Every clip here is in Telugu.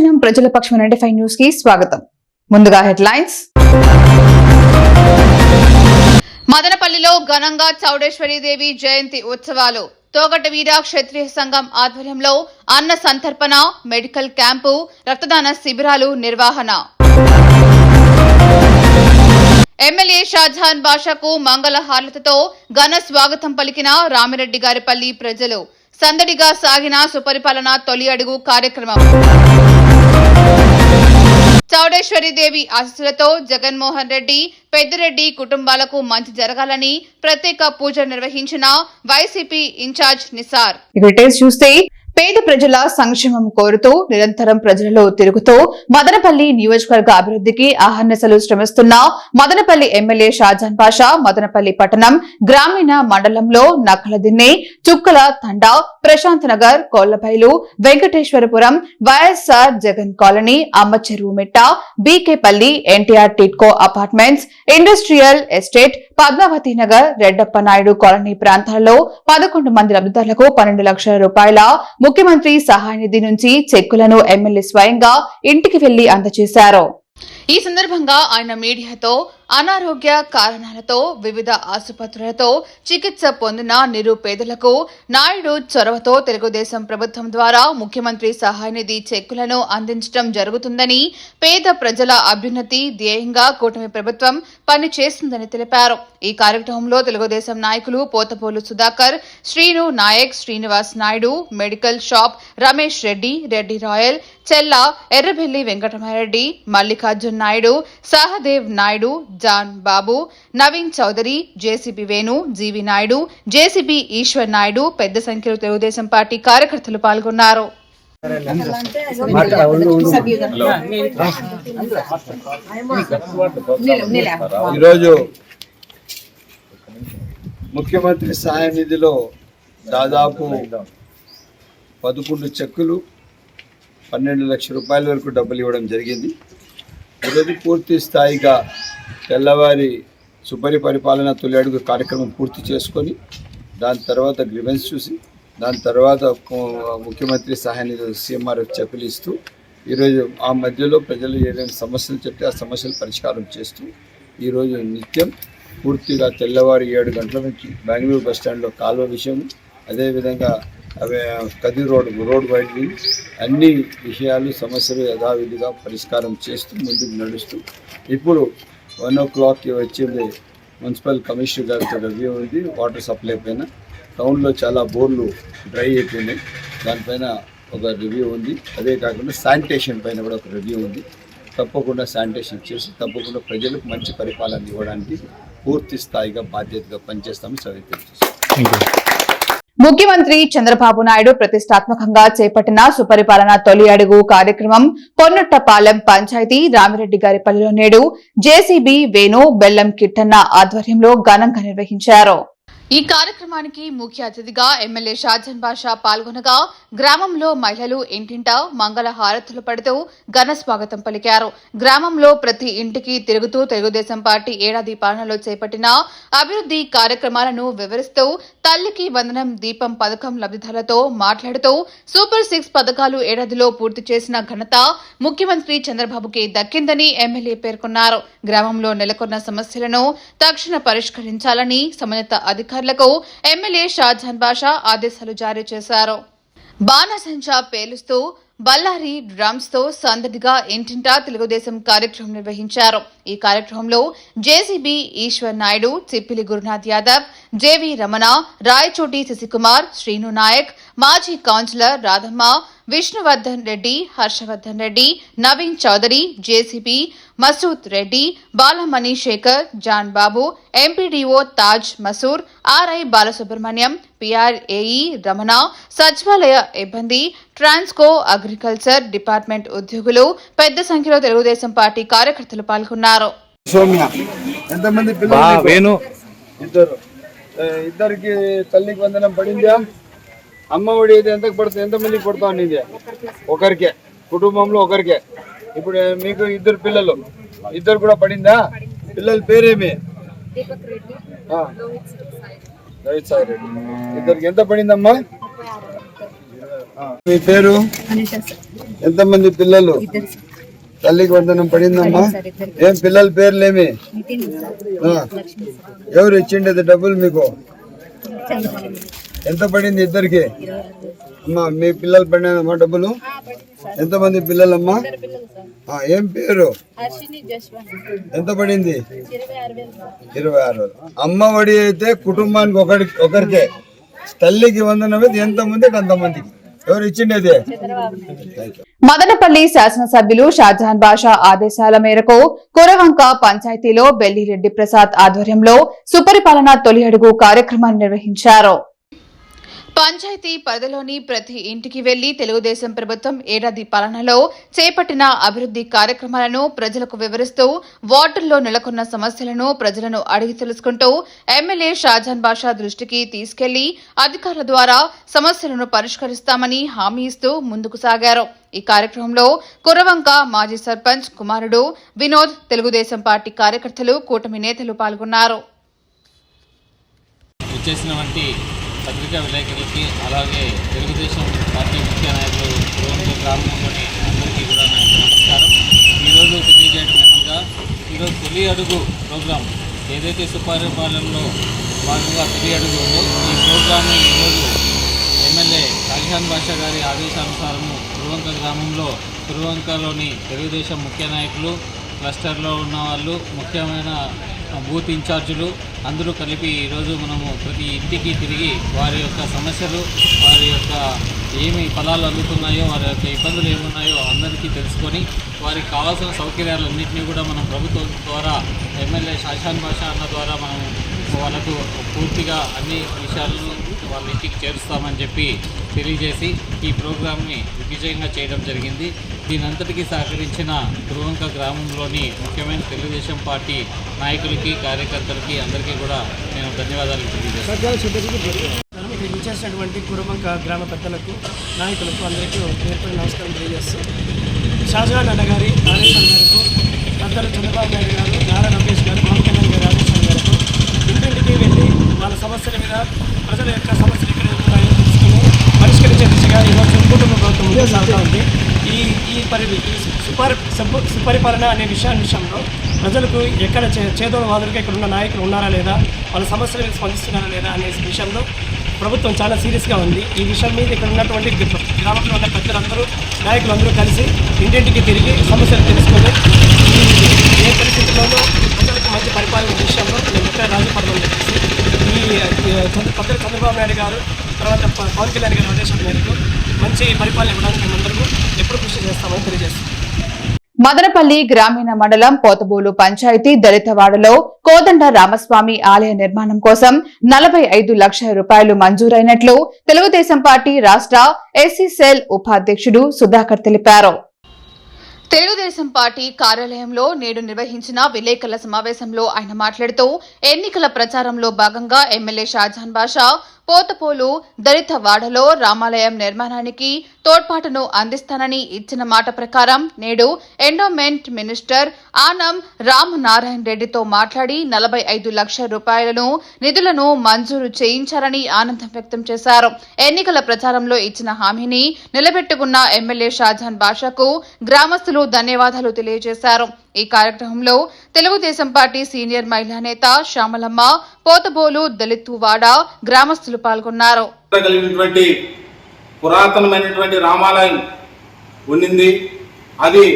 అనుక్షణం ప్రజల పక్షం నైన్టీ ఫైవ్ న్యూస్కి స్వాగతం. ముందుగా హెడ్లైన్స్. మదనపల్లిలో ఘనంగా చౌడేశ్వరీదేవి జయంతి ఉత్సవాలు. తోగట వీర క్షత్రియ సంఘం ఆధ్వర్యంలో అన్న సంతర్పణ మెడికల్ క్యాంపు రక్తదాన శిబిరాలు నిర్వహణ. ఎమ్మెల్యే షాజహాన్ బాషాకు మంగళ హారతతో ఘన స్వాగతం పలికిన రామిరెడ్డి గారిపల్లి ప్రజలు. సందడిగా సాగిన సుపరిపాలన తొలి అడుగు కార్యక్రమం. చౌడేశ్వరిదేవి ఆశీస్సులతో జగన్మోహన్ రెడ్డి పెద్దిరెడ్డి కుటుంబాలకు మంచి జరగాలని ప్రత్యేక పూజ నిర్వహించిన వైసీపీ ఇన్ఛార్జ్ నిసార్ చూస్తే పేద ప్రజల సంక్షేమం కోరుతూ నిరంతరం ప్రజలలో తిరుగుతూ మదనపల్లి నియోజకవర్గ అభివృద్ధికి ఆహర్నిశలు శ్రమిస్తున్న మదనపల్లి ఎమ్మెల్యే షాజాన్ పాషా మదనపల్లి పట్టణం గ్రామీణ మండలంలో Nakkaladinne Chukkala Thanda Prashant Nagar Kollapailu Venkateswarapuram YSR Jagan colony Ammacheruvu Mitta BKPalli NTR TIDCO apartments industrial estate Padmavathi Nagar Reddappa Naidu colony ప్రాంతాల్లో పదకొండు మంది లబ్దిదారులకు పన్నెండు లక్షల రూపాయల ముఖ్యమంత్రి సహాయ నిధి నుంచి చెక్కులను ఎమ్మెల్యే స్వయంగా ఇంటికి వెళ్ళి అందజేశారు. ఈ సందర్భంగా ఆయన మీడియాతో అనారోగ్య కారణాలతో వివిధ ఆసుపత్రులతో చికిత్స పొందిన నిరుపేదలకు నాయుడు చొరవతో తెలుగుదేశం ప్రభుత్వం ద్వారా ముఖ్యమంత్రి సహాయ నిధి చెక్కులను అందించడం జరుగుతుందని పేద ప్రజల అభ్యున్నతి ధ్యేయంగా కూటమి ప్రభుత్వం పనిచేస్తుందని తెలిపారు. ఈ కార్యక్రమంలో తెలుగుదేశం నాయకులు Pothapolu Sudhakar Srinu Nayak Srinivas Naidu medical shop Ramesh Reddy Reddy Rayal Chella Errabelli Venkatamareddy Mallikarjun Naidu Sahadev Naidu John Babu Naveen Chowdary JCP Venu GV Naidu JCP Eshwar Naidu పెద్ద సంఖ్యలో తెలుగుదేశం పార్టీ కార్యకర్తలు పాల్గొన్నారు. ఈరోజు ముఖ్యమంత్రి సహాయ నిధిలో దాదాపు పదకొండు చెక్కులు పన్నెండు లక్షల రూపాయల వరకు డబ్బులు ఇవ్వడం జరిగింది. ఈరోజు పూర్తి స్థాయిగా తెల్లవారి సుపరి పరిపాలన తొలి అడుగు కార్యక్రమం పూర్తి చేసుకొని దాని తర్వాత గ్రివెన్స్ చూసి దాని తర్వాత ముఖ్యమంత్రి సహాయ సీఎంఆర్ చెప్పలిస్తూ ఈరోజు ఆ మధ్యలో ప్రజలు ఏదైనా సమస్యలు చెప్తే ఆ సమస్యలు పరిష్కారం చేస్తూ ఈరోజు నిత్యం పూర్తిగా తెల్లవారు ఏడు గంటల నుంచి బెంగళూరు బస్ స్టాండ్లో కాలువ విషయం అదేవిధంగా అవే కది రోడ్ రోడ్ వైడ్నింగ్ అన్ని విషయాలు సమస్యలు యథావిధిగా పరిష్కారం చేస్తూ ముందుకు నడుస్తూ ఇప్పుడు వన్ ఓ క్లాక్కి వచ్చింది మున్సిపల్ కమిషనర్ గారితో రివ్యూ ఉంది వాటర్ సప్లై పైన. టౌన్లో చాలా బోర్లు డ్రై అయిపోయినాయి. దానిపైన ఒక రివ్యూ ఉంది. అదే కాకుండా శానిటేషన్ పైన కూడా ఒక రివ్యూ ఉంది. తప్పకుండా శానిటేషన్ చేసి తప్పకుండా ప్రజలకు మంచి పరిపాలన ఇవ్వడానికి పూర్తి స్థాయిగా బాధ్యతగా పనిచేస్తామని సవి చేస్తాం ముఖ్యమంత్రి చంద్రబాబు నాయుడు ప్రతిష్టాత్మకంగా చేపట్టిన సుపరిపాలన తొలి అడుగు కార్యక్రమం పొన్నుట్టపాలెం పంచాయతీ రామిరెడ్డి గారిపల్లిలో నేడు జేసీబీ వేణు బెల్లం కిట్టన్న ఆధ్వర్యంలో ఘనంగా నిర్వహించారు. ఈ కార్యక్రమానికి ముఖ్య అతిథిగా ఎమ్మెల్యే షాజన్ బాషా పాల్గొనగా గ్రామంలో మహిళలు ఇంటింటా మంగళ హారతులు పడుతూ ఘన స్వాగతం పలికారు. గ్రామంలో ప్రతి ఇంటికి తిరుగుతూ తెలుగుదేశం పార్టీ ఏడాది పాలనలో చేపట్టిన అభివృద్ధి కార్యక్రమాలను వివరిస్తూ తల్లికి వందనం దీపం పథకం లబ్దిదారులతో మాట్లాడుతూ సూపర్ సిక్స్ పథకాలు ఏడాదిలో పూర్తి చేసిన ఘనత ముఖ్యమంత్రి చంద్రబాబుకి దక్కిందని ఎమ్మెల్యే పేర్కొన్నారు. గ్రామంలో నెలకొన్న సమస్యలను తక్షణ పరిష్కరించాలని సంబంధిత అధికారులకు ఎమ్మెల్యే షాజహాన్ బాషా ఆదేశాలు జారీ చేశారు. బాణసంచా పేలుస్తూ బల్లారి డ్రమ్స్తో సందడిగా ఇంటింటా తెలుగుదేశం కార్యక్రమం నిర్వహించారు. ఈ కార్యక్రమంలో జేసీబీ ఈశ్వర్ నాయుడు చిప్పిలి గురునాథ్ యాదవ్ జేవి రమణ రాయచోటి శశికుమార్ శ్రీను నాయక్ మాజీ councillor Radhamma Vishnuvardhan Reddy Harshavardhan Reddy Naveen Chowdary JCB Masood Reddy Balamani Sekhar John Babu MPDO Taj Masoor RI Balasubrahmanyam PRAE Ramana సచివాలయ ఇబ్బంది ట్రాన్స్కో అగ్రికల్చర్ డిపార్ట్మెంట్ ఉద్యోగులు పెద్ద సంఖ్యలో తెలుగుదేశం పార్టీ కార్యకర్తలు పాల్గొన్నారు. ఇద్దరికి తల్లికి వందనం పడిందా? అమ్మ ఒడి అయితే ఎంతకు పడుతుంది? ఎంతమందికి పడుతా ఉండింది? ఒకరికే. కుటుంబంలో ఒకరికే. ఇప్పుడు మీకు ఇద్దరు పిల్లలు. ఇద్దరు కూడా పడిందా? పిల్లల పేరేమి. రోహిత్ సాయి రెడ్డి. ఇద్దరికి ఎంత పడిందమ్మా. మీ పేరు? ఎంతమంది పిల్లలు? తల్లికి వందనం పడిందమ్మా? ఏం పిల్లల పేర్లేమి. ఎవరు ఇచ్చిండేది డబ్బులు మీకు? ఎంత పడింది ఇద్దరికి? అమ్మా మీ పిల్లలు పడినాయమ్మా డబ్బులు? ఎంతమంది పిల్లలమ్మా? ఏం పేరు? ఎంత పడింది? ఇరవై ఆరు. అమ్మ ఒడి అయితే కుటుంబానికి ఒకరి ఒకరికే. తల్లికి వందనం అయితే ఎంత మందికి అంతమందికి. ఎవరు ఇచ్చిండేది Thank మదనపల్లి శాసనసభ్యులు షాజహాన్ బాషా ఆదేశాల మేరకు కురవంక పంచాయతీలో బెల్లిరెడ్డి ప్రసాద్ ఆధ్వర్యంలో సుపరిపాలన తొలి అడుగు కార్యక్రమాన్ని నిర్వహించారు. పంచాయతీ పరిధిలోని ప్రతి ఇంటికి వెళ్ళి తెలుగుదేశం ప్రభుత్వం ఏడాది పాలనలో చేపట్టిన అభివృద్ది కార్యక్రమాలను ప్రజలకు వివరిస్తూ వార్డుల్లో నెలకొన్న సమస్యలను ప్రజలను అడిగి తెలుసుకుంటూ ఎమ్మెల్యే షాజాన్ బాషా దృష్టికి తీసుకెళ్ళి అధికారుల ద్వారా సమస్యలను పరిష్కరిస్తామని హామీ ఇస్తూ ముందుకు సాగారు. ఈ కార్యక్రమంలో కురవంక మాజీ సర్పంచ్ కుమారుడు వినోద్ తెలుగుదేశం పార్టీ కార్యకర్తలు కూటమి నేతలు పాల్గొన్నారు. పత్రికా విలేకరులకి అలాగే తెలుగుదేశం పార్టీ ముఖ్య నాయకులు పురోగతి గ్రామంలోని అందరికీ కూడా నమస్కారం. ఈరోజు తెలియజేయడం విధంగా ఈరోజు తొలి అడుగు ప్రోగ్రాం ఏదైతే సుపరిపాలనలో భాగంగా తొలి అడుగు ఉందో ఈ ప్రోగ్రాంని ఈరోజు ఎమ్మెల్యే షాజహాన్ బాషా గారి ఆదేశానుసారము తురువంక గ్రామంలో తురువంకలోని తెలుగుదేశం ముఖ్య నాయకులు క్లస్టర్లో ఉన్న వాళ్ళు ముఖ్యమైన బూత్ ఇన్ఛార్జీలు అందరూ కలిపి ఈరోజు మనము ప్రతి ఇంటికి తిరిగి వారి యొక్క సమస్యలు వారి యొక్క ఏమి ఫలాలు అందుతున్నాయో వారి యొక్క ఇబ్బందులు ఏమున్నాయో అందరికీ తెలుసుకొని వారికి కావాల్సిన సౌకర్యాలన్నింటినీ కూడా మనం ప్రభుత్వం ద్వారా ఎమ్మెల్యే షాషాన్ భాష అన్న ద్వారా మనం వాళ్ళకు పూర్తిగా అన్ని విషయాలను వాళ్ళ ఇంటికి చేరుస్తామని చెప్పి తెలియజేసి ఈ ప్రోగ్రామ్ని విజయంగా చేయడం జరిగింది. దీనంతటికీ సహకరించిన ధ్రువంక గ్రామంలోని ముఖ్యమైన తెలుగుదేశం పార్టీ నాయకులకి కార్యకర్తలకి అందరికీ కూడా నేను ధన్యవాదాలు తెలియజేస్తాను ఇక్కడ ఇచ్చేసినటువంటి కురుబంక గ్రామ పెద్దలకు నాయకులకు అందరికీ పేరుపై నమస్కారం తెలియజేస్తూ షాజహాన్ అన్న గారి ఆదేశాల మేరకు పెద్దలు చంద్రబాబు నాయుడు గారు నారా రమేష్ గారు పవన్ కళ్యాణ్ గారి ఆదేశాల మేరకు ఇంటింటికి వెళ్ళి సమస్యల మీద ప్రజల యొక్క సమస్యలు ఎక్కడ ఉన్నాయో తెలుసుకుని పరిష్కరించే దిశగా ఈరోజు కుటుంబ ప్రభుత్వం ముందుకు సాగుతూ ఉంది. ఈ ఈ పరి ఈ సుపరి సుపరిపాలన అనే విషయాన్ని విషయంలో ప్రజలకు ఎక్కడ చే చేదోడు వాదులుగా ఇక్కడ ఉన్న నాయకులు ఉన్నారా లేదా వాళ్ళ సమస్యల మీద స్పందిస్తున్నారా లేదా అనే విషయంలో ప్రభుత్వం చాలా సీరియస్గా ఉంది. ఈ విషయం మీద ఇక్కడ ఉన్నటువంటి గ్ర- గ్రామంలో ఉన్న పెద్దలందరూ నాయకులందరూ కలిసి ఇంటింటికి తిరిగి సమస్యలు తెలుసుకొని ఏ పరిస్థితుల్లోనూ ప్రజలకు మంచి పరిపాలన విషయంలో మేము ఎక్కడ రాజీ పడమని చెప్పేసి పక్కన చంద్రబాబు నాయుడు గారు తర్వాత పవన్ కళ్యాణ్ గారి ఆదేశాల మేరకు మంచి పరిపాలన ఇవ్వడానికి మేమందరూ ఎప్పుడు కృషి చేస్తామని తెలియజేస్తాం మదనపల్లి గ్రామీణ మండలం పోతబోలు పంచాయతీ దళితవాడలో కోదండ రామస్వామి ఆలయ నిర్మాణం కోసం నలభై ఐదు లక్షల రూపాయలు మంజూరైనట్లు తెలుగుదేశం పార్టీ రాష్ట్ర ఎస్సీ సెల్ ఉపాధ్యక్షుడు సుధాకర్ తెలిపారు. తెలుగుదేశం పార్టీ కార్యాలయంలో నేడు నిర్వహించిన విలేకరుల సమావేశంలో ఆయన మాట్లాడుతూ ఎన్నికల ప్రచారంలో భాగంగా ఎమ్మెల్యే షాజహాన్ బాషా పోతపోలు దళిత వాడలో రామాలయం నిర్మాణానికి తోడ్పాటును అందిస్తానని ఇచ్చిన మాట ప్రకారం నేడు ఎండోమెంట్ మినిస్టర్ ఆనం రామ్ నారాయణ రెడ్డితో మాట్లాడి నలభై ఐదు లక్షల రూపాయలను నిధులను మంజూరు చేయించారని ఆనందం వ్యక్తం చేశారు. ఎన్నికల ప్రచారంలో ఇచ్చిన హామీని నిలబెట్టుకున్న ఎమ్మెల్యే షాజహాన్ బాషాకు గ్రామస్తులు ధన్యవాదాలు తెలియజేశారు. ఈ కార్యక్రమంలో తెలుగుదేశం పార్టీ సీనియర్ మహిళా నేత శ్యామలమ్మ పోతబోలు దళితువాడ గ్రామస్తులు పాల్గొన్నారు. కలిగినటువంటి పురాతనమైనటువంటి రామాలయం ఉండింది అది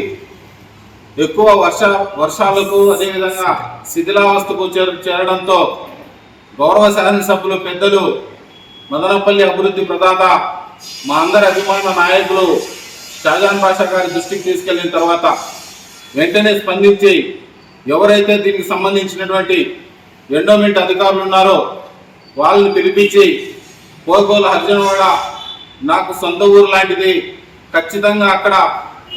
ఎక్కువ వర్ష వర్షాలకు అదేవిధంగా శిథిలావస్థకు చేరు చేరడంతో గౌరవ శాసనసభ్యులు పెద్దలు మదనపల్లి అభివృద్ధి ప్రదాత మా అందరి అభిమాన నాయకులు షాజాన్ పాషా గారి దృష్టికి తీసుకెళ్ళిన తర్వాత వెంటనే స్పందించి ఎవరైతే దీనికి సంబంధించినటువంటి ఎండోమెంట్ అధికారులు ఉన్నారో వాళ్ళని పిలిపించి పోగోలు అర్జునవాడ నాకు సొంత ఊరు లాంటిది ఖచ్చితంగా అక్కడ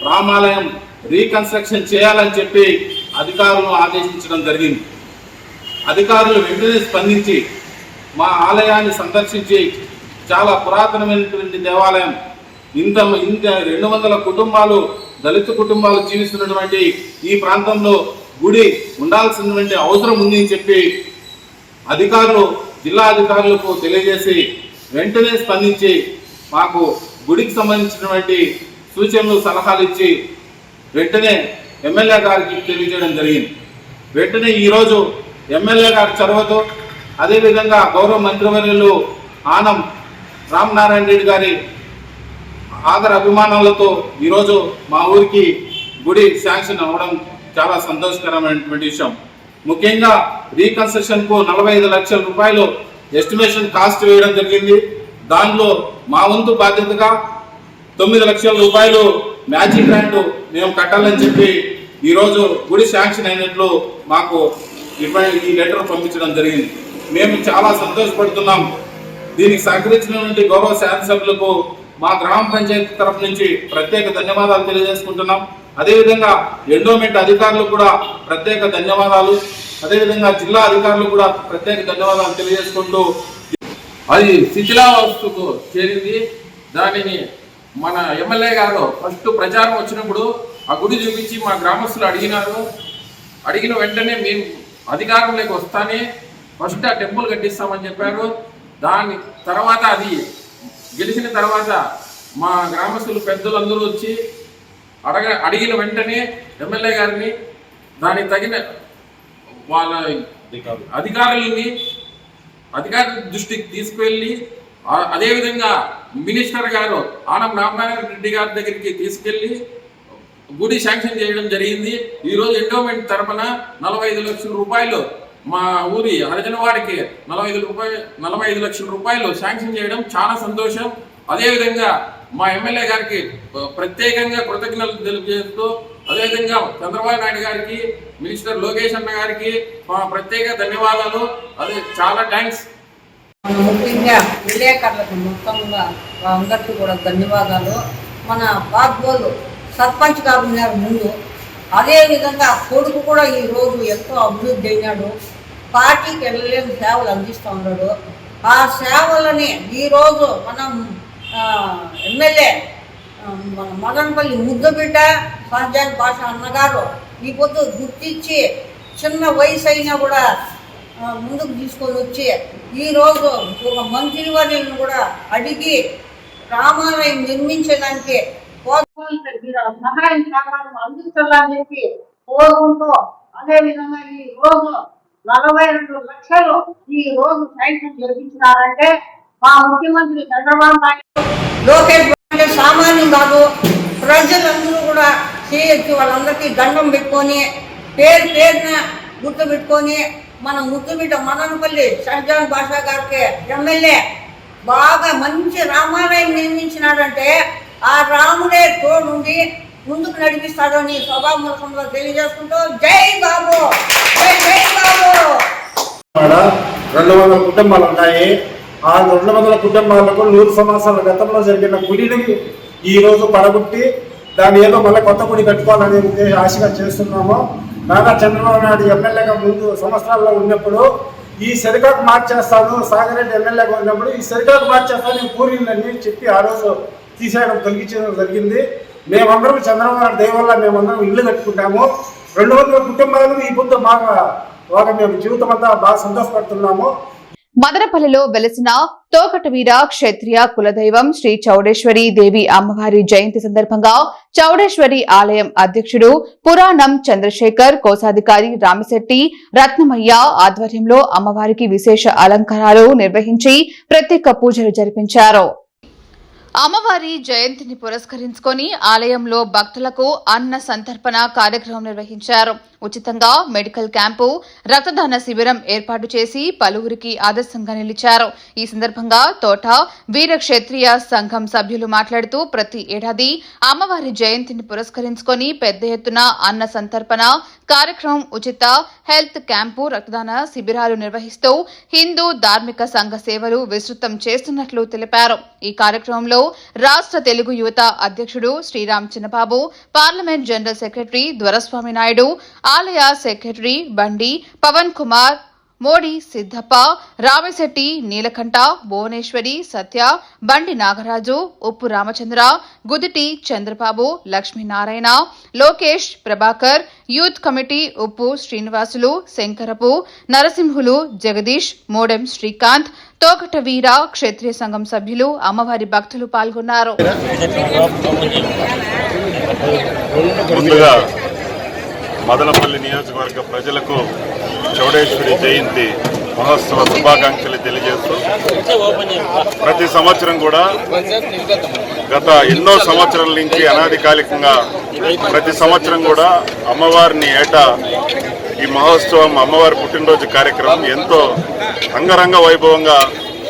రామాలయం రీకన్స్ట్రక్షన్ చేయాలని చెప్పి అధికారులను ఆదేశించడం జరిగింది. అధికారులు వెంటనే స్పందించి మా ఆలయాన్ని సందర్శించి చాలా పురాతనమైనటువంటి దేవాలయం ఇంత ఇంత రెండు వందల కుటుంబాలు దళిత కుటుంబాలు జీవిస్తున్నటువంటి ఈ ప్రాంతంలో గుడి ఉండాల్సినటువంటి అవసరం ఉంది అని చెప్పి అధికారులు జిల్లా అధికారులకు తెలియజేసి వెంటనే స్పందించి మాకు గుడికి సంబంధించినటువంటి సూచనలు సలహాలు ఇచ్చి వెంటనే ఎమ్మెల్యే గారికి తెలియజేయడం జరిగింది. వెంటనే ఈరోజు ఎమ్మెల్యే గారి చొరవతో అదేవిధంగా గౌరవ మంత్రివర్యులు ఆనం రామనారాయణ రెడ్డి గారి ఆదర అభిమానాలతో ఈరోజు మా ఊరికి గుడి శాంక్షన్ అవ్వడం చాలా సంతోషకరమైనటువంటి విషయం. ముఖ్యంగా రీకన్స్ట్రక్షన్కు నలభై ఐదు లక్షల రూపాయలు ఎస్టిమేషన్ కాస్ట్ వేయడం జరిగింది. దానిలో మా వంతు బాధ్యతగా తొమ్మిది లక్షల రూపాయలు మ్యాచింగ్ గ్రాంట్ మేము కట్టాలని చెప్పి ఈరోజు గుడి శాంక్షన్ అయినట్లు మాకు ఈ లెటర్ పంపించడం జరిగింది. మేము చాలా సంతోషపడుతున్నాం. దీనికి సహకరించినటువంటి గౌరవ శాసనసభ్యులకు మా గ్రామ పంచాయతీ తరఫు నుంచి ప్రత్యేక ధన్యవాదాలు తెలియజేసుకుంటున్నాం. అదేవిధంగా ఎండోమెంట్ అధికారులకు కూడా ప్రత్యేక ధన్యవాదాలు. అదేవిధంగా జిల్లా అధికారులకు కూడా ప్రత్యేక ధన్యవాదాలు తెలియజేసుకుంటూ అది శిథిలావస్థకు చేరింది. దానిని మన ఎమ్మెల్యే గారు ఫస్ట్ ప్రచారం వచ్చినప్పుడు ఆ గుడి చూపించి మా గ్రామస్తులు అడిగినారు. అడిగిన వెంటనే మేము అధికారంలోకి వస్తానే ఫస్ట్ ఆ టెంపుల్ కట్టిస్తామని చెప్పారు. దాని తర్వాత అది గెలిచిన తర్వాత మా గ్రామస్తులు పెద్దలందరూ వచ్చి అడగ అడిగిన వెంటనే ఎమ్మెల్యే గారిని దానికి తగిన వాళ్ళ అధికారులని అధికార దృష్టికి తీసుకువెళ్ళి అదేవిధంగా మినిస్టర్ గారు ఆనం రామనారాయణ రెడ్డి గారి దగ్గరికి తీసుకెళ్ళి గుడి శాంక్షన్ చేయడం జరిగింది. ఈరోజు ఎండోమెంట్ తరపున నలభై ఐదు లక్షల రూపాయలు మా ఊరి హరిజనవాడికి నలభై ఐదు రూపాయలు నలభై ఐదు లక్షల రూపాయలు శాంక్షన్ చేయడం చాలా సంతోషం. అదేవిధంగా మా ఎమ్మెల్యే గారికి ప్రత్యేకంగా కృతజ్ఞతలు తెలియజేస్తూ అదేవిధంగా చంద్రబాబు నాయుడు గారికి మినిస్టర్ లోకేష్ అన్న గారికి మా ప్రత్యేక ధన్యవాదాలు. అదే చాలా థ్యాంక్స్. ముఖ్యంగా విలేకరులకు మొత్తంగా అందరికీ కూడా ధన్యవాదాలు. మన బాద్బోలు సర్పంచ్ గారు ముందు. అదేవిధంగా కొడుకు కూడా ఈ ఎంతో అభివృద్ధి అయినాడు. పార్టీకి వెళ్ళలేని సేవలు అందిస్తూ ఉన్నాడు. ఆ సేవలని ఈరోజు మనం ఎమ్మెల్యే మదనపల్లి ముద్దబిడ్డ సహజాన్ భాష అన్నగారు ఈ పొద్దు గుర్తించి చిన్న వయసు అయినా కూడా ముందుకు తీసుకొని వచ్చి ఈరోజు ఒక మంత్రి వారిని కూడా అడిగి రామాలయం నిర్మించడానికి సహాయం సహకారం అందించాలని చెప్పి కోరుకుంటూ అదే విధంగా ఈ రోజు నలభై రెండు లక్షలు ఈ రోజు శాంక్షన్ జరిపించినారంటే మా ముఖ్యమంత్రి చంద్రబాబు నాయుడు లోకేష్ అంటే సామాన్యం కాదు ప్రజలందరూ కూడా చేయొచ్చు. వాళ్ళందరికీ దండం పెట్టుకొని పేరు పేరున గుర్తు పెట్టుకొని మన ముద్దుబిడ్డ మదనపల్లి షహజాన్ బాషా గారికి ఎమ్మెల్యే బాగా మంచి రామాలయం నిర్మించినాడంటే ఆ రాముడే తోడుండి ముందుకు నడిపిస్తాడని సభాముఖంలో తెలియజేసుకుంటూ జై బాబు! జై జై బాబు! ఆడ రెండు వందల కుటుంబాలు ఉన్నాయి ఆ రెండు వందల కుటుంబాలకు నూరు సంవత్సరాల గతంలో జరిగిన గుడిని ఈ రోజు పడగొట్టి దాన్ని ఏదో మళ్ళీ కొత్త గుడి కట్టుకోవాలనే ఉద్దేశ ఆశగా చేస్తున్నాము. నారా చంద్రబాబు నాయుడు ఎమ్మెల్యేగా ముందు సంవత్సరాల్లో ఉన్నప్పుడు ఈ సరికాకు మార్చేస్తాను సాగరెడ్డి ఎమ్మెల్యేగా ఉన్నప్పుడు ఈ సరికాకు మార్చేస్తాను ఈ చెప్పి ఆ రోజు తీసేయడం తొలగించడం జరిగింది. మేమందరం చంద్రబాబు నాయుడు దయ మేమందరం ఇల్లు కట్టుకుంటాము. రెండు వందల కుటుంబాలు ఈ పొద్దు బాగా బాగా మేము జీవితం అంతా బాగా సంతోషపడుతున్నాము. మదనపల్లిలో వెలసిన తోకటవీర క్షత్రియ కులదైవం శ్రీ చౌడేశ్వరి దేవి అమ్మవారి జయంతి సందర్భంగా చౌడేశ్వరి ఆలయం అధ్యక్షుడు పురాణం చంద్రశేఖర్ కోశాధికారి రామశెట్టి రత్నమయ్య ఆధ్వర్యంలో అమ్మవారికి విశేష అలంకారాలు నిర్వహించి ప్రత్యేక పూజలు జరిపించారు. అమ్మవారి జయంతిని పురస్కరించుకొని ఆలయంలో భక్తులకు అన్న సంతర్పణ కార్యక్రమం నిర్వహించారు. ఉచితంగా మెడికల్ క్యాంపు రక్తదాన శిబిరం ఏర్పాటు చేసి పలువురికి ఆదర్శంగా నిలిచారు. ఈ సందర్భంగా తోట వీర క్షత్రియ సంఘం సభ్యులు మాట్లాడుతూ ప్రతి ఏడాది అమ్మవారి జయంతిని పురస్కరించుకొని పెద్ద ఎత్తున అన్న సంతర్పణ కార్యక్రమం ఉచిత హెల్త్ క్యాంపు రక్తదాన శిబిరాలు నిర్వహిస్తూ హిందూ ధార్మిక సంఘ సేవలు విస్తృతం చేస్తున్నట్లు తెలిపారు. ఈ కార్యక్రమంలో రాష్ట్ర తెలుగు యువత అధ్యక్షుడు Sriram Chinnababu parliament general secretary Doraswamy Naidu ఆలయ సెక్రటరీ బండి పవన్ కుమార్ మోడీ సిద్ధప్ప రామశెట్టి నీలకంఠ భువనేశ్వరి సత్య బండి నాగరాజు ఉప్పు రామచంద్ర గుదిటి చంద్రబాబు లక్ష్మీనారాయణ లోకేష్ ప్రభాకర్ యూత్ కమిటీ ఉప్పు శ్రీనివాసులు శంకరపు నరసింహులు జగదీష్ మోడెం శ్రీకాంత్ తోకట వీర క్షేత్రీయ సంఘం సభ్యులు అమ్మవారి భక్తులు పాల్గొన్నారు. ముందుగా మదనపల్లి నియోజకవర్గ ప్రజలకు చౌడేశ్వరి జయంతి మహోత్సవ శుభాకాంక్షలు తెలియజేస్తూ ప్రతి సంవత్సరం కూడా గత ఎన్నో సంవత్సరాల నుంచి అనాదికాలికంగా ప్రతి సంవత్సరం కూడా అమ్మవారిని ఏటా ఈ మహోత్సవం అమ్మవారి పుట్టినరోజు కార్యక్రమం ఎంతో అంగరంగ వైభవంగా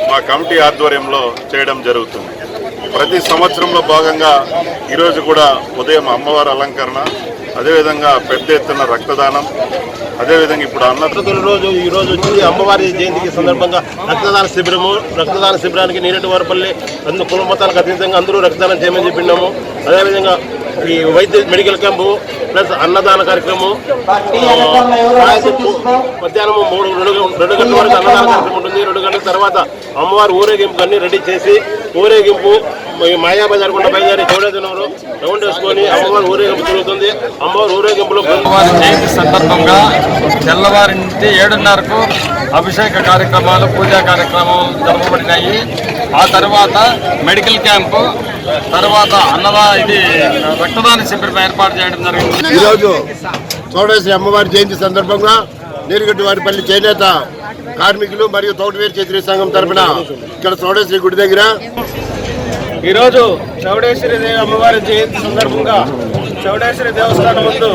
మా కమిటీ ఆధ్వర్యంలో చేయడం జరుగుతుంది. ప్రతి సంవత్సరంలో భాగంగా ఈరోజు కూడా ఉదయం అమ్మవారి అలంకరణ అదేవిధంగా పెద్ద ఎత్తున రక్తదానం అదేవిధంగా ఇప్పుడు అన్న తొలి రోజు ఈ రోజు వచ్చింది అమ్మవారి జయంతికి సందర్భంగా రక్తదాన శిబిరము రక్తదాన శిబిరానికి నీరెడ్డి వారపల్లి అందరూ కులమతాలకు అతీతంగా అందరూ రక్తదానం చేయమని చెప్పినాము. అదేవిధంగా ఈ వైద్య మెడికల్ క్యాంపు ప్లస్ అన్నదాన కార్యక్రమం మధ్యాహ్నం మూడు రెండు రెండు గంటల వరకు అన్నదాన కార్యక్రమం ఉంటుంది. రెండు గంటల తర్వాత అమ్మవారి ఊరేగింపు అన్ని రెడీ చేసి ఊరేగింపు మాయాబజార్ గుండా బయలుదేరి చౌడేదనవరు రౌండ్ వేసుకొని అమ్మవారి ఊరేగింపు జరుగుతుంది. అమ్మవారి ఊరేగింపులో వారి జయంతి సందర్భంగా తెల్లవారి నుండి ఏడున్నరకు అభిషేక కార్యక్రమాలు పూజా కార్యక్రమాలు జరపబడినాయి. ఆ తర్వాత మెడికల్ క్యాంపు తర్వాత అన్నదా ఇది రక్తదాన శిబిరం ఏర్పాటు చేయడం జరిగింది. ఈరోజు చౌడేశ్వరి అమ్మవారి జయంతి సందర్భంగా నీరుగడ్డి వారిపల్లి చేనేత కార్మికులు మరియు తోటవేరు క్షత్రియ సంఘం తరపున ఇక్కడ చౌడేశ్వరి గుడి దగ్గర ఈరోజు చౌడేశ్వరి దేవి అమ్మవారి జయంతి సందర్భంగా చౌడేశ్వరి దేవస్థానం ముందు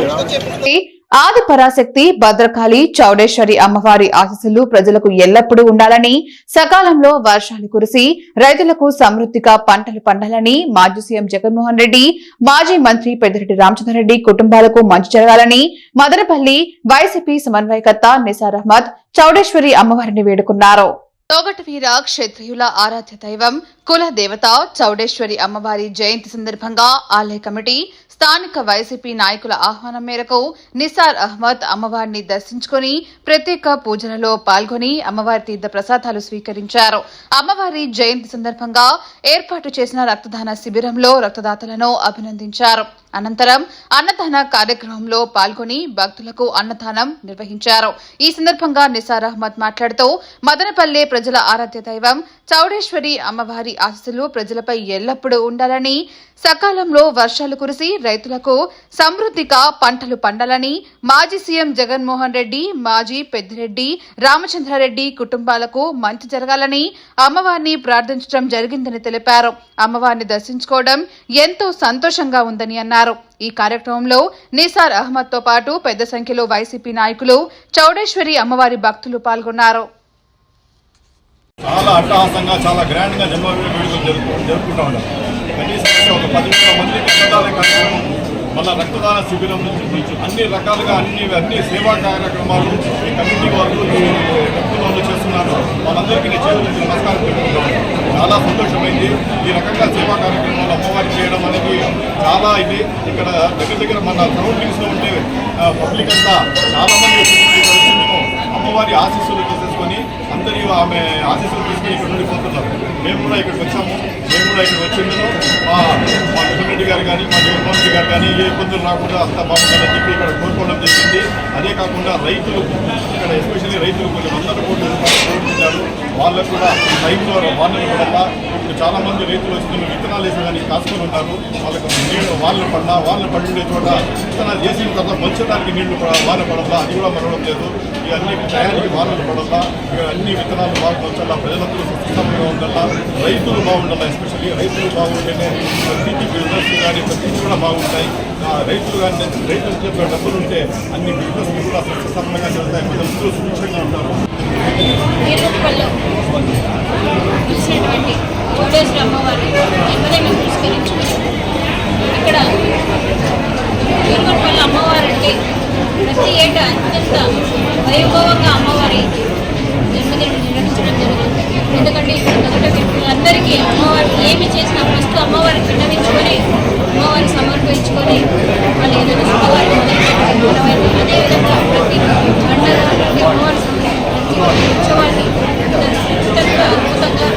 ఆది పరాశక్తి భద్రకాళి చౌడేశ్వరి అమ్మవారి ఆశీస్సులు ప్రజలకు ఎల్లప్పుడూ ఉండాలని సకాలంలో వర్షాలు కురిసి రైతులకు సమృద్ధిగా పంటలు పండాలని మాజీ సీఎం జగన్మోహన్ రెడ్డి మాజీ మంత్రి పెద్దిరెడ్డి రామచంద్రరెడ్డి కుటుంబాలకు మంచి జరగాలని మదనపల్లి వైసీపీ సమన్వయకర్త నిసార్ అహ్మద్ చౌడేశ్వరి అమ్మవారిని వేడుకున్నారు. తోగటవీర క్షత్రియుల ఆరాధ్య దైవం కుల దేవత చౌడేశ్వరి అమ్మవారి జయంతి సందర్భంగా ఆలయ కమిటీ స్థానిక వైసీపీ నాయకుల ఆహ్వానం మేరకు నిసార్ అహ్మద్ అమ్మవారిని దర్శించుకుని ప్రత్యేక పూజలలో పాల్గొని అమ్మవారి తీర్థ ప్రసాదాలు స్వీకరించారు. అమ్మవారి జయంతి సందర్భంగా ఏర్పాటు చేసిన రక్తదాన శిబిరంలో రక్తదాతలను అభినందించారు. అనంతరం అన్నదాన కార్యక్రమంలో పాల్గొని భక్తులకు అన్నదానం నిర్వహించారు. ఈ సందర్భంగా నిసార్ అహ్మద్ మాట్లాడుతూ మదనపల్లె ప్రజల ఆరాధ్య దైవం చౌడేశ్వరి అమ్మవారి ఆశస్సులు ప్రజలపై ఎల్లప్పుడూ ఉండాలని సకాలంలో వర్షాలు కురిసి రైతులకు సమృద్ధిగా పంటలు పండాలని మాజీ సీఎం జగన్మోహన్ రెడ్డి మాజీ పెద్దిరెడ్డి రామచంద్రారెడ్డి కుటుంబాలకు మంచి జరగాలని అమ్మవారిని ప్రార్థించడం జరిగిందని తెలిపారు. అమ్మవారిని దర్శించుకోవడం ఎంతో సంతోషంగా ఉందని అన్నారు. పాల్గొన్నారు ఈ కార్యక్రమంలో నిసార్ అహ్మద్తో పాటు పెద్ద సంఖ్యలో వైసీపీ నాయకులు చౌడేశ్వరి అమ్మవారి భక్తులు పాల్గొన్నారు. చాలా అట్టహాసంగా చాలా గ్రాండ్గా జన్మదిన వేడుకలు జరుపు జరుపుకుంటా ఉన్నాం. కనీసం ఒక పది వేల మంది రక్తదాన కార్యక్రమం మళ్ళీ రక్తదాన శిబిరం నుంచి అన్ని రకాలుగా అన్ని అన్ని సేవా కార్యక్రమాలు ఈ కమిటీ వాళ్ళు ఈ వాళ్ళందరికీ నేను చేతులెత్తి నమస్కారం చెప్తున్నాను చాలా సంతోషమైంది. ఈ రకంగా సేవా కార్యక్రమాలు అమ్మవారి చేయడం అనేది చాలా ఇది. ఇక్కడ దగ్గర దగ్గర మన సరౌండింగ్స్లో ఉండే పబ్లిక్ అంతా చాలా మంది అమ్మవారి ఆశీస్సులు తీసేసుకొని అందరి ఆమె ఆశీస్సులు తీసుకుని ఇక్కడ నుండి పోతున్నారు. మేము కూడా ఇక్కడికి వచ్చాము. కూడా ఇక్కడ వచ్చిందో. మా మా మిథున్ రెడ్డి గారు కానీ మా జగన్మోహన్ రెడ్డి గారు కానీ ఏ ఇబ్బందులు రాకుండా అంత బాగుండాలని చెప్పి ఇక్కడ కోరుకోవడం జరిగింది. అదే కాకుండా రైతులు ఇక్కడ ఎస్పెషల్లీ రైతులు కొన్ని వందల కోట్ల రూపాయలు కోరుకుంటారు వాళ్ళకు కూడా రైతుల వాళ్ళని కూడా ఇప్పుడు చాలామంది రైతులు వస్తున్న విత్తనాలు వేసి కానీ కాసుకొని ఉంటారు వాళ్ళకు నీళ్ళు వాళ్ళు పడినా వాళ్ళు పడి చోట విత్తనాలు చేసిన తర్వాత మంచడానికి నీళ్ళు పడ వాన పడాలా అది కూడా మరవడం లేదు. ఇక అన్ని టయానికి వానలు పడదా ఇక అన్ని విత్తనాలు బాగా వచ్చాలా ప్రజలందరూ సుస్థితంగా ఉండాలా? రైతులు బాగుండాలా ఎస్పెషల్లీ రైతులు బాగుంటేనే ప్రతిదీ బిజినెస్ కానీ ప్రతిదీ కూడా బాగుంటాయి. రైతులు కానీ రైతులు చెప్పే డబ్బులు ఉంటే అన్ని బిజినెస్ కూడా సక్సెస్ఫుల్గా జరుగుతాయి. ప్రజలు సుభిక్షంగా ఉంటారు. ఈరుపల్లో ఇచ్చినటువంటి కోటేశ్వర ఇక్కడ ఈరుపల్ల అమ్మవారు అంటే ప్రతి ఏటా అత్యంత వైభవంగా అమ్మవారి జన్మదినం జరుగుతుంది ఎందుకంటే అందరికీ మొదట అమ్మవారు ఏమి చేసినా ఫస్ట్ అమ్మవారికి విన్నవించుకొని అమ్మవారికి సమర్పించుకొని వాళ్ళు ఏదైనా శుభవారం అదేవిధంగా ప్రతి పండుగ ప్రతి అమ్మవారి ప్రతి ఉత్సవాన్ని ఖచ్చితంగా అద్భుతంగా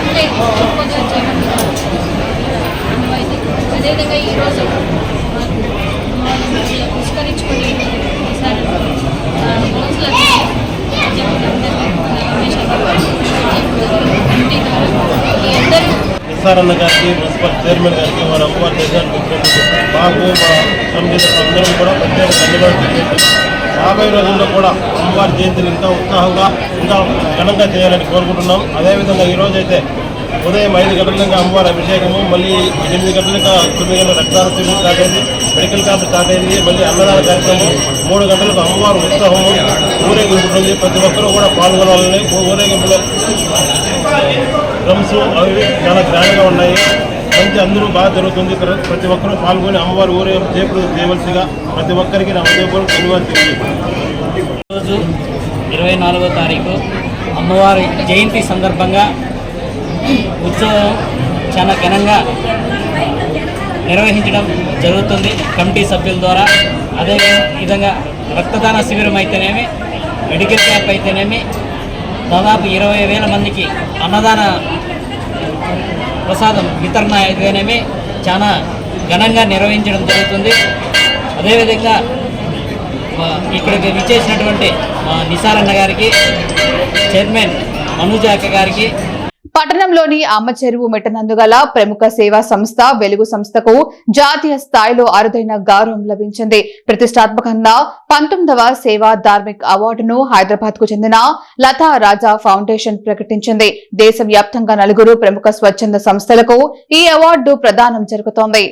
అంటే గొప్పగా చేయడం అనువైంది అదేవిధంగా ఈరోజు పురస్కరించుకొని నిసార్ గారికి మున్సిపల్ చైర్మన్ గారికి వారి అమ్మవారి దేశానికి మాకు మా కమిటీ అందరం కూడా ప్రత్యేక ధన్యవాదాలు రాబోయే రోజుల్లో కూడా అమ్మవారి జయంతిని ఇంకా ఉత్సాహంగా ఇంకా ఘనంగా చేయాలని కోరుకుంటున్నాం. అదేవిధంగా ఈరోజు అయితే ఉదయం ఐదు గంటలకు అమ్మవారి అభిషేకము మళ్ళీ ఎనిమిది గంటలకు తొమ్మిది గంటల రక్తాల శిబిరం స్టార్ట్ అయింది. మెడికల్ క్యాంప్ స్టార్ట్ అయింది. మళ్ళీ అన్నదాన కార్యక్రమం మూడు గంటలకు అమ్మవారి ఉత్సవము ఊరేగింపు ప్రతి ఒక్కరూ కూడా పాల్గొనాలని ఊరేగింపులో డ్రమ్స్ అవి చాలా గ్రాండ్గా ఉన్నాయి. మంచి అందరూ బాగా జరుగుతుంది. ప్రతి ఒక్కరూ పాల్గొని అమ్మవారి ఊరే చేపలు చేయవలసిగా ప్రతి ఒక్కరికి నా ఉదయపూర్వక ధన్యవాదాలు తెలియజేస్తున్నాను రోజు ఇరవై నాలుగో తారీఖు అమ్మవారి జయంతి సందర్భంగా ఉత్సవం చాలా ఘనంగా నిర్వహించడం జరుగుతుంది కమిటీ సభ్యుల ద్వారా. అదే విధంగా రక్తదాన శిబిరం అయితేనేమి మెడికల్ క్యాంప్ అయితేనేమి దాదాపు ఇరవై వేల మందికి అన్నదాన ప్రసాదం వితరణ అయితేనేమి చాలా ఘనంగా నిర్వహించడం జరుగుతుంది. అదేవిధంగా ఇక్కడికి విచ్చేసినటువంటి నిసారన్న గారికి చైర్మన్ మనుజాక గారికి పట్టణంలోని అమ్మ చెరువు మెట్టనందుగల ప్రముఖ సేవా సంస్థ వెలుగు సంస్థకు జాతీయ స్థాయిలో అరుదైన గౌరవం లభించింది. ప్రతిష్టాత్మకంగా పంతొమ్మిదవ సేవా ధార్మిక్ అవార్డును హైదరాబాద్కు చెందిన లతా రాజా ఫౌండేషన్ ప్రకటించింది. దేశవ్యాప్తంగా నలుగురు ప్రముఖ స్వచ్ఛంద సంస్థలకు ఈ అవార్డు ప్రదానం జరుగుతోంది.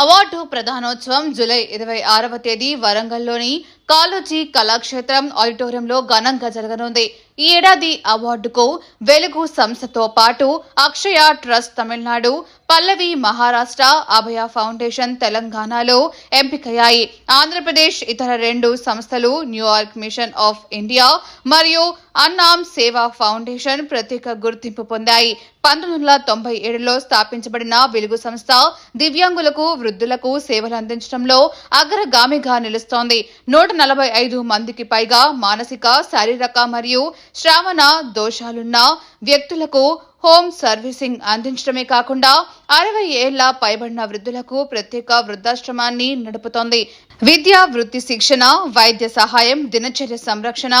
అవార్డు ప్రధానోత్సవం జూలై ఇరవై ఆరవ తేదీ వరంగల్లోని కాలోజీ కళాక్షేత్రం ఆడిటోరియంలో ఘనంగా జరగనుంది. ఈ ఏడాది అవార్డుకు వెలుగు సంస్థతో పాటు అక్షయ ట్రస్ట్ తమిళనాడు పల్లవి మహారాష్ట్ర అభయ ఫౌండేషన్ తెలంగాణలో ఎంపికయ్యాయి. ఆంధ్రప్రదేశ్ ఇతర రెండు సంస్థలు న్యూయార్క్ మిషన్ ఆఫ్ ఇండియా మరియు అన్నాం సేవా ఫౌండేషన్ ప్రత్యేక గుర్తింపు పొందాయి. పంతొమ్మిది వందల తొంభై ఏడులో స్థాపించబడిన వెలుగు సంస్థ దివ్యాంగులకు వృద్ధులకు సేవలు అందించడంలో అగ్రగామిగా నిలుస్తోంది. నూట నలభై ఐదు మందికి పైగా మానసిక శారీరక మరియు శ్రావణ దోషాలున్న వ్యక్తులకు హోమ్ సర్వీసింగ్ అందించడమే కాకుండా అరవై ఏళ్ళ పైబడిన వృద్ధులకు ప్రత్యేక వృద్ధాశ్రమాన్ని నడుపుతోంది. విద్య వృత్తి శిక్షణ వైద్య సహాయం దినచర్య సంరక్షణ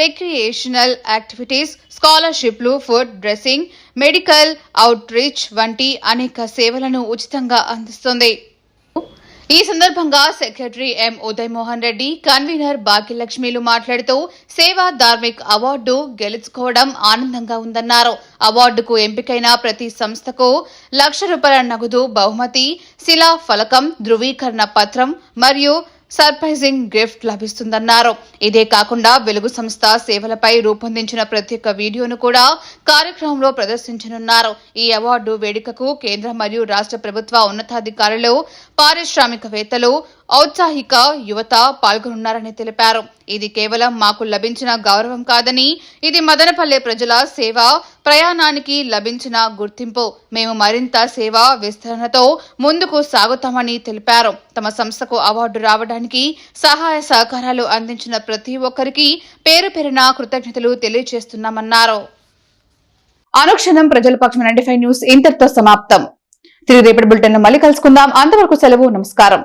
రిక్రియేషనల్ యాక్టివిటీస్ స్కాలర్షిప్లు food dressing medical outreach వంటి అనేక సేవలను ఉచితంగా అందిస్తుంది. ఈ సందర్భంగా secretary M Uday Mohan Reddy convener భాగ్యలక్ష్మిలు మాట్లాడుతూ సేవా ధార్మిక్ అవార్డు గెలుచుకోవడం ఆనందంగా ఉందన్నారు. అవార్డుకు ఎంపికైన ప్రతి సంస్థకు లక్ష రూపాయల నగదు బహుమతి శిలా ఫలకం ధృవీకరణ పత్రం మరియు సర్ప్రైజింగ్ గిఫ్ట్ లభిస్తుందన్నారు. ఇదే కాకుండా వెలుగు సంస్థ సేవలపై రూపొందించిన ప్రత్యేక వీడియోను కూడా కార్యక్రమంలో ప్రదర్శించనున్నారు. ఈ అవార్డు వేడుకకు కేంద్ర మరియు రాష్ట్ర ప్రభుత్వ ఉన్నతాధికారులు పారిశ్రామికవేత్తలు ఔత్సాహిక యువత పాల్గొనున్నారని తెలిపారు. ఇది కేవలం మాకు లభించిన గౌరవం కాదని ఇది మదనపల్లె ప్రజల సేవ ప్రయాణానికి లభించిన గుర్తింపు. మేము మరింత సేవా విస్తరణతో ముందుకు సాగుతామని తెలిపారు. తమ సంస్థకు అవార్డు రావడానికి సహాయ సహకారాలు అందించిన ప్రతి ఒక్కరికి పేరు పేరున కృతజ్ఞతలు తెలియజేస్తున్నామన్నారు. అనుక్షణం ప్రజల పక్షం నైన్టీ ఫైవ్ న్యూస్ ఇంతటితో సమాప్తం. తిరిగి రేపటి బులెటిన్ మళ్ళీ కలుసుకుందాం. అంతవరకు సెలవు నమస్కారం.